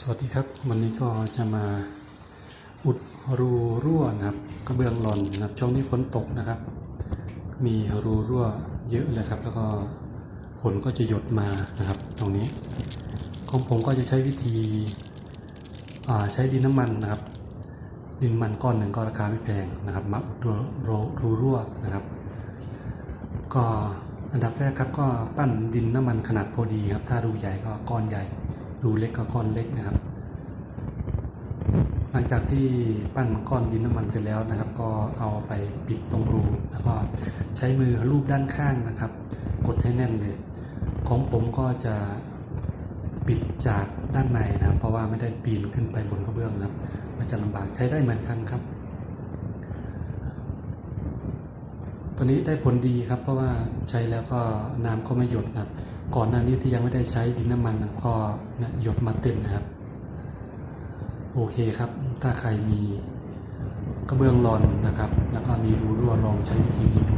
สวัสดีครับ วันนี้ก็จะมาอุดรูรั่วนะครับกระเบื้องหล่นนะครับช่วงนี้ฝนตกนะครับ มีรูรั่วเยอะเลยครับ แล้วก็ฝนก็จะหยดมานะครับ ตรงนี้ของผมก็จะใช้วิธีใช้ดินน้ำมันนะครับ ดินน้ำมันก้อนหนึ่งก็ราคาไม่แพงนะครับมาอุดรูรั่วนะครับ ก็อันดับแรกครับก็ปั้นดินน้ำมันขนาดพอดีครับ ถ้ารูใหญ่ก็ก้อนใหญ่ รูเล็กก็ก้อนเล็กนะครับ หลังจากที่ปั้นก้อนดินน้ำมันเสร็จแล้วนะครับ ก็เอาไปปิดตรงรูแล้วก็ใช้มือลูบด้านข้างนะครับ กดให้แน่นเลย ของผมก็จะปิดจากด้านในนะครับ เพราะว่าไม่ได้ปีนขึ้นไปบนกระเบื้องนะครับมันจะลำบากใช้ได้เหมือนกันครับตัวนี้ได้ผลดีครับเพราะว่าใช้แล้วก็น้ำก็ไม่หยดนะครับ ก่อนหน้านี้ที่ยังไม่ได้ใช้ดินน้ำมันนะครับก็หยดมาเต็มนะครับ โอเคครับ ถ้าใครมีกระเบื้องรอนนะครับ แล้วก็มีรูรั่วลองใช้วิธีนี้ด